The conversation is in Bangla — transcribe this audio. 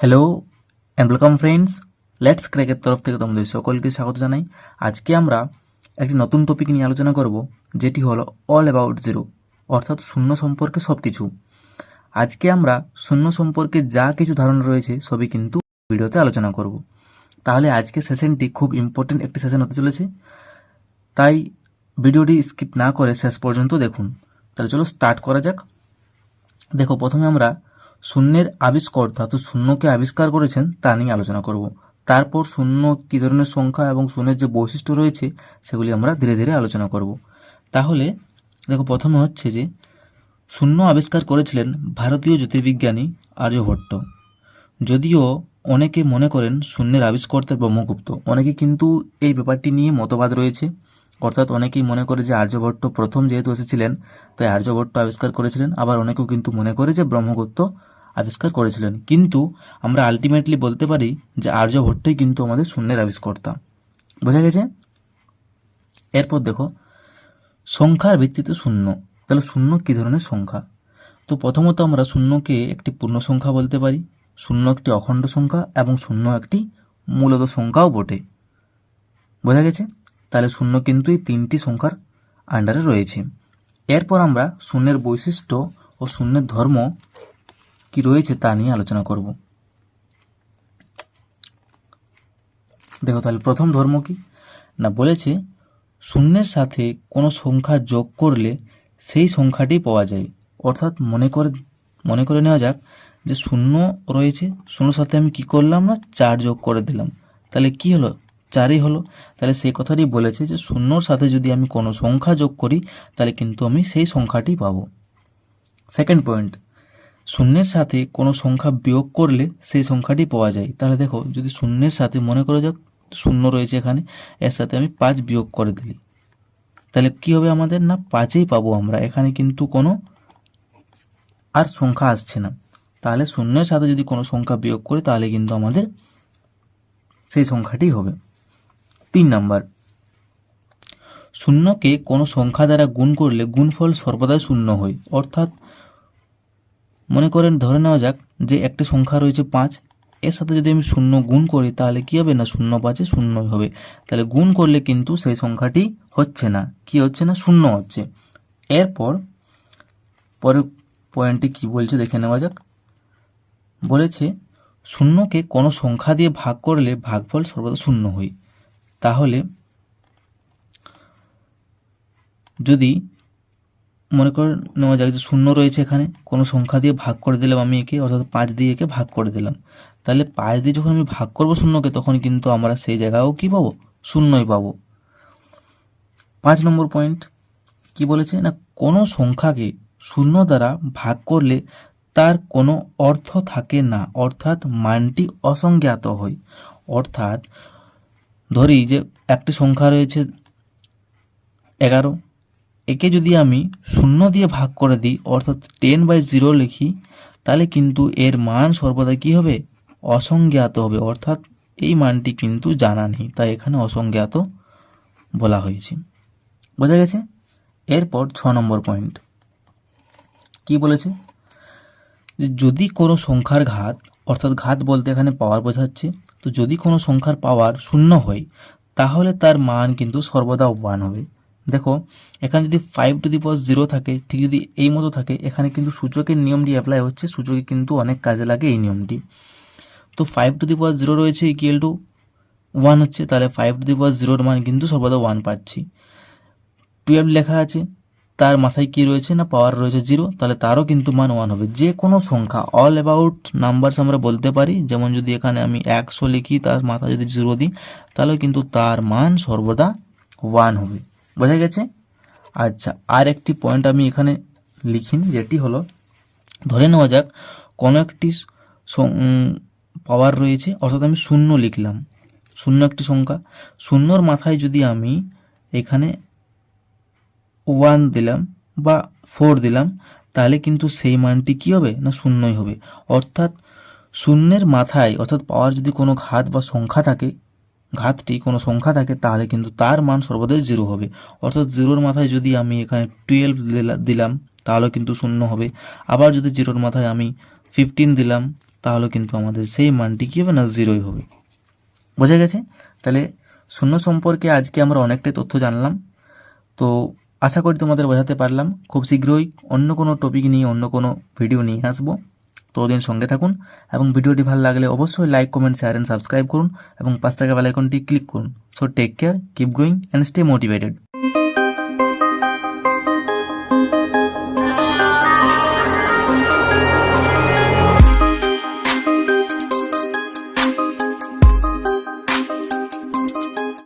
Hello and welcome friends let's ক্র্যাকের তরফ থেকে তোমাদের সকলকে স্বাগত জানাই। আজকে আমরা একটি নতুন টপিক নিয়ে আলোচনা করব, যেটি হলো অল অ্যাবাউট জিরো অর্থাৎ শূন্য সম্পর্কে সব কিছু আজকে আমরা শূন্য সম্পর্কে যা কিছু ধারণা রয়েছে, সবই কিন্তু ভিডিওতে আলোচনা করব। তাহলে আজকে সেশনটি খুব ইম্পর্টেন্ট একটি সেশন হতে চলেছে। তাই ভিডিওটি স্কিপ না করে শেষ পর্যন্ত দেখুন। তাহলে চলো স্টার্ট করা যাক। দেখো, প্রথমে আমরা শূন্যের আবিষ্কর্তা তো শূন্যকে আবিষ্কার করেছেন তা নিয়ে আলোচনা করব। তারপর শূন্য কী ধরনের সংখ্যা এবং শূন্যের যে বৈশিষ্ট্য রয়েছে, সেগুলি আমরা ধীরে ধীরে আলোচনা করব। তাহলে, দেখো, প্রথমে হচ্ছে যে, শূন্য আবিষ্কার করেছিলেন ভারতীয় জ্যোতির্বিজ্ঞানী আর্যভট্ট যদিও অনেকে মনে করেন শূন্যের আবিষ্কর্তা ব্রহ্মগুপ্ত। অনেকে কিন্তু এই ব্যাপারটি নিয়ে মতবাদ রয়েছে। অর্থাৎ অনেকেই মনে করে যে আর্যভট্ট প্রথম যেহেতু এসেছিলেন, তাই আর্যভট্ট আবিষ্কার করেছিলেন। আবার অনেকেও কিন্তু মনে করে যে ব্রহ্মগুপ্ত আবিষ্কার করেছিলেন। কিন্তু আমরা আলটিমেটলি বলতে পারি যে আর্যভট্টই কিন্তু আমাদের শূন্যের আবিষ্কর্তা। বোঝা গেছে? এরপর দেখো, সংখ্যার ভিত্তিতে শূন্য। তাহলে শূন্য কী ধরনের সংখ্যা? তো প্রথমত আমরা শূন্যকে একটি পূর্ণ সংখ্যা বলতে পারি, শূন্য একটি অখণ্ড সংখ্যা এবং শূন্য একটি মূলত সংখ্যাও বটে। বোঝা গেছে? তাহলে শূন্য কিন্তু এই তিনটি সংখ্যার আন্ডারে রয়েছে। এরপর আমরা শূন্যের বৈশিষ্ট্য ও শূন্যের ধর্ম কি রয়েছে তা নিয়ে আলোচনা করব। দেখো তাহলে প্রথম ধর্ম কি? না, বলেছে শূন্যের সাথে কোনো সংখ্যা যোগ করলে সেই সংখ্যাটি পাওয়া যায়। অর্থাৎ মনে করে মনে করে নেওয়া যাক যে শূন্য রয়েছে, শূন্যর সাথে আমি কি করলাম না, চার যোগ করে দিলাম। তাহলে কি হলো? চারই হলো, তাহলে সেই কথাটি বলেছে যে শূন্যর সাথে যদি আমি কোনো সংখ্যা যোগ করি, তাহলে কিন্তু আমি সেই সংখ্যাটি পাবো। সেকেন্ড পয়েন্ট শূন্যের সাথে কোনো সংখ্যা বিয়োগ করলে সেই সংখ্যাটি পাওয়া যায়। তাহলে দেখো, যদি শূন্যের সাথে মনে করে যাক, শূন্য রয়েছে এখানে, এর সাথে আমি পাঁচ বিয়োগ করে দিলি। তাহলে কি হবে আমাদের? না, পাঁচেই পাবো আমরা, এখানে কিন্তু কোনো আর সংখ্যা আসছে না। তাহলে শূন্যের সাথে যদি কোনো সংখ্যা বিয়োগ করি, তাহলে কিন্তু আমাদের সেই সংখ্যাটি হবে। তিন নাম্বার। শূন্যকে কোনো সংখ্যা দ্বারা গুণ করলে গুণফল সর্বদাই শূন্য হয়। অর্থাৎ মনে করেন, ধরে নেওয়া যাক যে একটি সংখ্যা রয়েছে পাঁচ, এর সাথে যদি আমি শূন্য গুণ করি তাহলে কি হবে না? শূন্য পাঁচে শূন্যই হবে। তাহলে গুণ করলে কিন্তু সেই সংখ্যাটি হচ্ছে না। কি হচ্ছে না? শূন্য হচ্ছে। এরপর পরের পয়েন্টটি কি বলছে দেখে নেওয়া যাক। বলেছে, শূন্যকে কোনো সংখ্যা দিয়ে ভাগ করলে ভাগফল সর্বদা শূন্য হয়। তাহলে যদি মনে করে নেওয়া যাক যে শূন্য রয়েছে এখানে, কোনো সংখ্যা দিয়ে ভাগ করে দিলাম আমি একে, অর্থাৎ পাঁচ দিয়ে একে ভাগ করে দিলাম। তাহলে পাঁচ দিয়ে যখন আমি ভাগ করব শূন্যকে, তখন কিন্তু আমরা সেই জায়গাও কি পাবো? শূন্যই পাবো। পাঁচ নম্বর পয়েন্ট কি বলেছে? না, কোনো সংখ্যাকে শূন্য দ্বারা ভাগ করলে তার কোনো অর্থ থাকে না, অর্থাৎ মানটি অসংজ্ঞাত হয়। অর্থাৎ ধরি যে একটি সংখ্যা রয়েছে এগারো, একে যদি আমি শূন্য দিয়ে ভাগ করে দিই, অর্থাৎ টেন বাই জিরো লিখি, তাহলে কিন্তু এর মান সর্বদা কী হবে? অসংজ্ঞাত হবে। অর্থাৎ এই মানটি কিন্তু জানা নেই, তাই এখানে অসংজ্ঞাত বলা হয়েছে। বোঝা গেছে? এরপর ছ নম্বর পয়েন্ট কি বলেছে? যদি কোনো সংখ্যার ঘাত, অর্থাৎ ঘাত বলতে এখানে পাওয়ার বোঝাচ্ছে তো যদি কোনো সংখ্যার পাওয়ার শূন্য হয়, তাহলে তার মান কিন্তু সর্বদা ওয়ান হবে। দেখো, এখানে যদি five to the power zero থাকে, ঠিক যদি এই মতো থাকে, এখানে কিন্তু সূচকের নিয়মটি অ্যাপ্লাই হচ্ছে, সূচকে কিন্তু অনেক কাজে লাগে এই নিয়মটি। তো five to the power zero রয়েছে ইকুয়াল টু ওয়ান হচ্ছে, তাহলে ফাইভ টু দি পাওয়ার জিরোর মান কিন্তু সর্বদা ওয়ান পাচ্ছি। টুয়েলভ লেখা আছে তার মাথায় কি রয়েছে না পাওয়ার রয়েছে জিরো তাহলে তারও কিন্তু মান ওয়ান হবে। যে কোনো সংখ্যা অল অ্যাবাউট নাম্বারস আমরা বলতে পারি, যেমন যদি এখানে আমি একশো লিখি, তার মাথায় যদি জিরো দিই তাহলে কিন্তু তার মান সর্বদা ওয়ান হবে। বোঝা গেছে? আচ্ছা আর একটি পয়েন্ট আমি এখানে লিখিনি, যেটি হলো, ধরে নেওয়া যাক, কোনো একটি পাওয়ার রয়েছে, অর্থাৎ আমি শূন্য লিখলাম। শূন্য একটি সংখ্যা, শূন্যর মাথায় যদি আমি এখানে ওয়ান দিলাম বা ফোর দিলাম, তাহলে কিন্তু সেই মানটি কী হবে? না শূন্যই হবে। অর্থাৎ শূন্যের মাথায়, অর্থাৎ পাওয়ার যদি কোনো ঘাত বা সংখ্যা থাকে, ঘাতটি কোনো সংখ্যা থাকে, তাহলে কিন্তু তার মান সর্বদাই জিরো হবে। অর্থাৎ জিরোর মাথায় যদি আমি এখানে টুয়েলভ দিলাম তাহলে কিন্তু শূন্য হবে। আবার যদি জিরোর মাথায় আমি ফিফটিন দিলাম তাহলে কিন্তু আমাদের সেই মানটি কী হবে? না জিরোই হবে। বোঝা গেছে? তাহলে শূন্য সম্পর্কে আজকে আমরা অনেকটাই তথ্য জানলাম। তো আশা করি তোমাদের বোঝাতে পারলাম। খুব শীঘ্রই অন্য কোনো টপিক নিয়ে, অন্য কোনো ভিডিও নিয়ে আসব। ততদিন সঙ্গে থাকুন এবং ভিডিওটি ভালো লাগলে অবশ্যই like comment share and subscribe করুন এবং পাঁচ টাকা বেলাইকনটি ক্লিক করুন। So take care keep growing and stay motivated